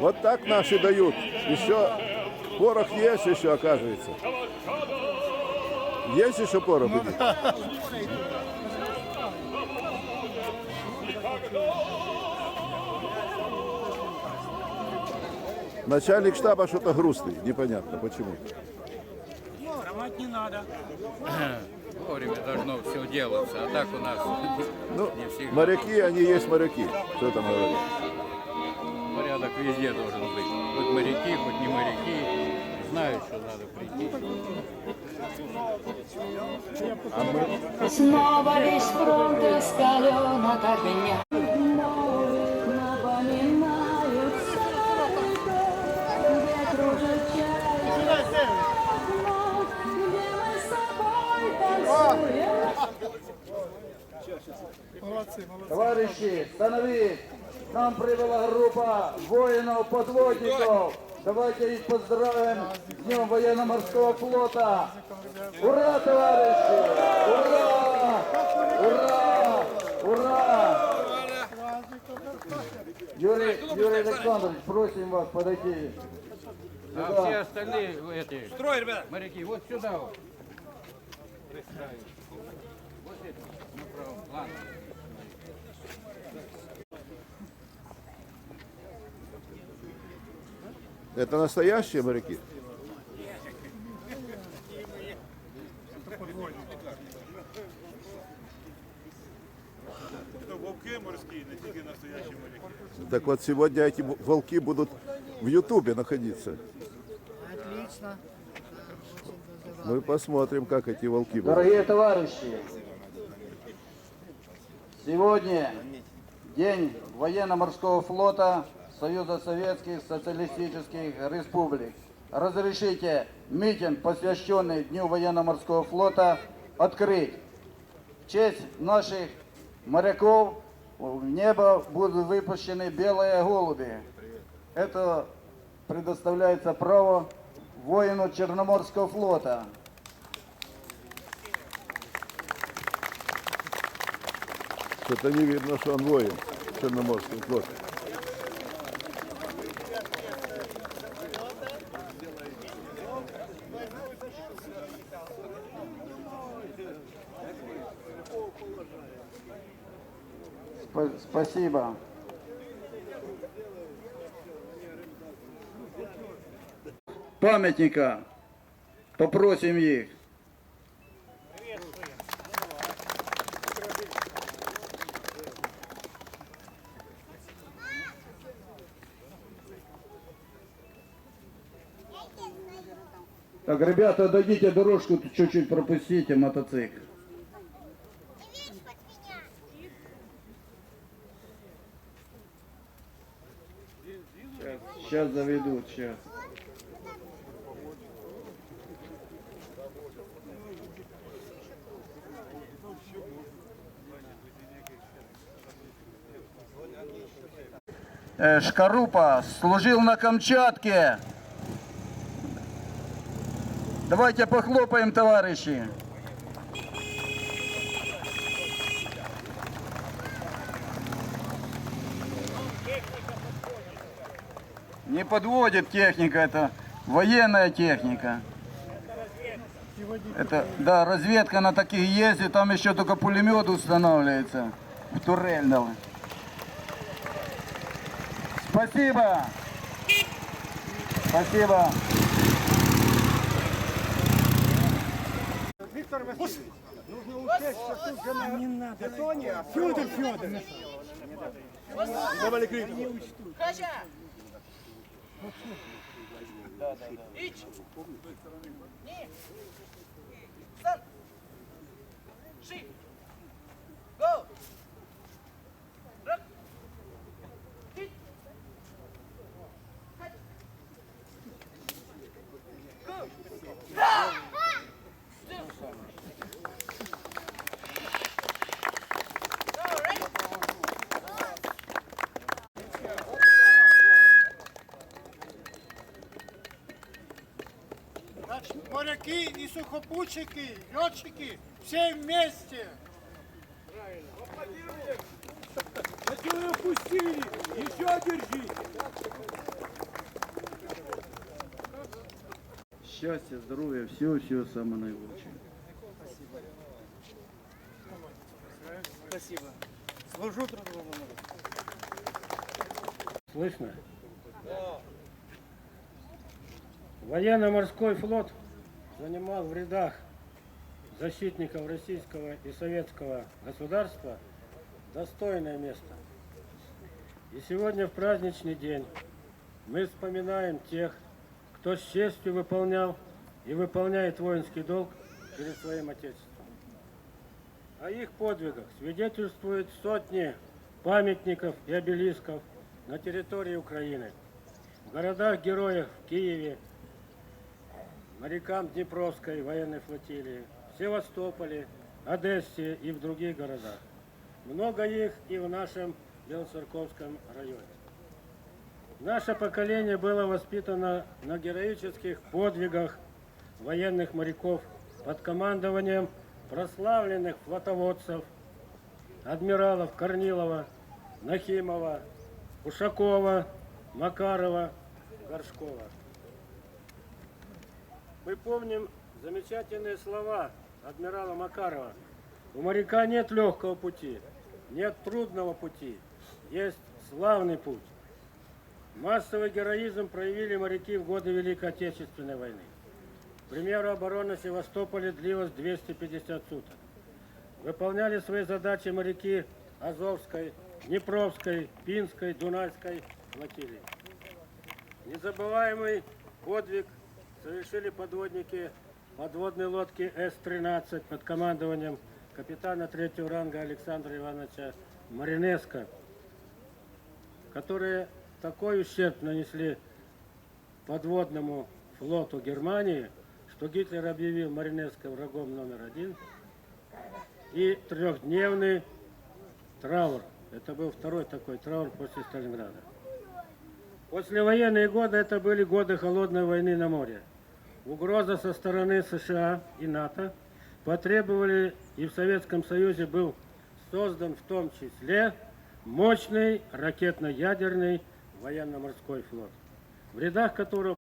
Вот так наши дают. Еще порох есть еще, оказывается. Есть еще порох? у них? Начальник штаба что-то грустный, непонятно почему. Хромать не надо. Вовремя должно все делаться, а так у нас Ну, не всегда. моряки, они есть моряки. Что там говорить? Везде должен быть. Хоть моряки, хоть не моряки. Знают, что надо прийти. Снова весь фронт раскален от огня. Мы собой танцуем. Товарищи, становись! Нам прибыла группа воинов-подводников. Давайте их поздравим с Днем военно-морского флота. Ура, товарищи! Ура! Ура! Ура! Юрий, Юрий Александрович, просим вас подойти. А Сюда. все остальные эти Строй, ребята. моряки вот сюда вот. Вот это, направо. Ладно. Это настоящие моряки? Это вовки морські, не тільки настоящі моряки. Так вот сегодня эти волки будут в Ютубе находиться. Отлично. Мы посмотрим, как эти волки будут. Дорогие товарищи, сегодня день военно-морского флота Союза Советских Социалистических Республик. Разрешите митинг, посвященный Дню военно-морского флота, открыть. В честь наших моряков в небо будут выпущены белые голуби. Это предоставляется право воину Черноморского флота. Что-то не видно, что он воин Черноморский флот. Спасибо. Памятника. Попросим их. Так, ребята, дойдите дорожку, чуть-чуть пропустите мотоцикл. Сейчас заведут, сейчас. Э, Шкарупа служил на Камчатке. Давайте похлопаем, товарищи. Не подводит техника, это военная техника. Это, да, разведка на таких ездит, там еще только пулемет устанавливается. В турель. Спасибо. Спасибо. Виктор Васильевич, нужно учесть, что ты уже на не надо. Федор Федорович. Давай крик. Значит, рыбаки и сухопутчики, летчики, все вместе. Правильно. Которые пустили, еще держите. Счастья, здоровья, все-все самое наилучшее. Спасибо. Служу трудовому народу. Слышно? Да. Военно-морской флот занимал в рядах защитников российского и советского государства достойное место. И сегодня в праздничный день мы вспоминаем тех, кто с честью выполнял и выполняет воинский долг перед своим Отечеством. О их подвигах свидетельствуют сотни памятников и обелисков на территории Украины. В городах-героях в Киеве, морякам Днепровской военной флотилии, в Севастополе, Одессе и в других городах. Много их и в нашем Белоцерковском районе. Наше поколение было воспитано на героических подвигах военных моряков под командованием прославленных флотоводцев, адмиралов Корнилова, Нахимова, Ушакова, Макарова, Горшкова. Мы помним замечательные слова адмирала Макарова. У моряка нет легкого пути, нет трудного пути, есть славный путь. Массовый героизм проявили моряки в годы Великой Отечественной войны. К примеру, оборона Севастополя длилась 250 суток. Выполняли свои задачи моряки Азовской, Днепровской, Пинской, Дунайской флотилии. Незабываемый подвиг совершили подводники подводной лодки С-13 под командованием капитана третьего ранга Александра Ивановича Маринеско, которые такой ущерб нанесли подводному флоту Германии, что Гитлер объявил Маринеско врагом номер один и трехдневный траур. Это был второй такой траур после Сталинграда. Послевоенные годы это были годы холодной войны на море. Угроза со стороны США и НАТО потребовали, и в Советском Союзе был создан в том числе мощный ракетно-ядерный военно-морской флот, в рядах которого